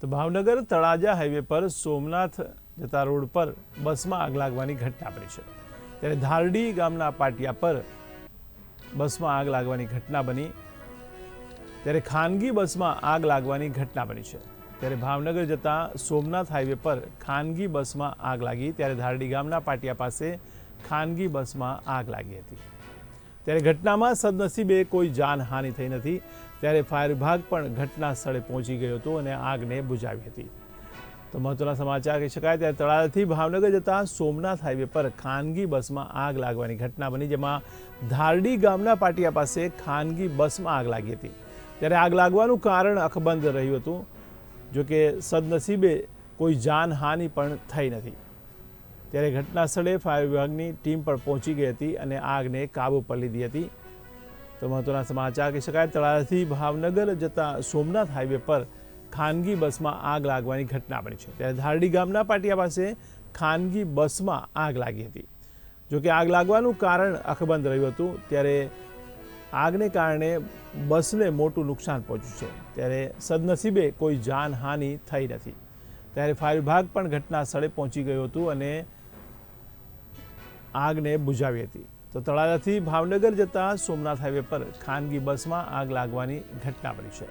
તો ભાવનગર તળાજા હાઈવે પર સોમનાથ જતા રોડ પર બસમાં આગ લાગવાની ઘટના બની છે. ત્યારે ધારડી ગામના પાટિયા પર બસમાં આગ લાગવાની ઘટના બની. ત્યારે ખાનગી બસમાં આગ લાગવાની ઘટના બની છે. ત્યારે ભાવનગર જતા સોમનાથ હાઈવે પર ખાનગી બસમાં આગ લાગી. ત્યારે ધારડી ગામના પાટિયા પાસે ખાનગી બસમાં આગ લાગી હતી. ત્યારે ઘટનામાં સદનસીબે કોઈ જાનહાનિ થઈ નથી. ત્યારે ફાયર વિભાગ પણ ઘટના સ્થળે પહોંચી ગયો હતો અને આગને બુઝાવી હતી. તો મહત્વના સમાચાર કહી શકાય ત્યારે તળાજાથી ભાવનગર જતા સોમનાથ હાઈવે પર ખાનગી બસમાં આગ લાગવાની ઘટના બની, જેમાં ધારડી ગામના પાટિયા પાસે ખાનગી બસમાં આગ લાગી હતી. ત્યારે આગ લાગવાનું કારણ અકબંધ રહ્યું હતું, જો કે સદનસીબે કોઈ જાનહાનિ પણ થઈ નથી. ત્યારે ઘટના સ્થળે ફાયર વિભાગની ટીમ પણ પહોંચી ગઈ હતી અને આગને કાબૂ પર લીધી હતી. તો મહત્વના સમાચાર કહી શકાય તળાજાથી ભાવનગર જતા સોમનાથ હાઈવે પર ખાનગી બસમાં આગ લાગવાની ઘટના બની છે. ત્યારે ધારડી ગામના પાટિયા પાસે ખાનગી બસમાં આગ લાગી હતી. જોકે આગ લાગવાનું કારણ અખબંધ રહ્યું હતું, ત્યારે આગને કારણે બસને મોટું નુકસાન પહોંચ્યું છે. ત્યારે સદનસીબે કોઈ જાનહાનિ થઈ નથી. ત્યારે ફાયર વિભાગ પણ ઘટના સ્થળે પહોંચી ગયું હતું અને આગને બુઝાવી હતી. તો તળાજાથી ભાવનગર જતા સોમનાથ હાઈવે પર ખાનગી બસમાં આગ લાગવાની ઘટના બની છે.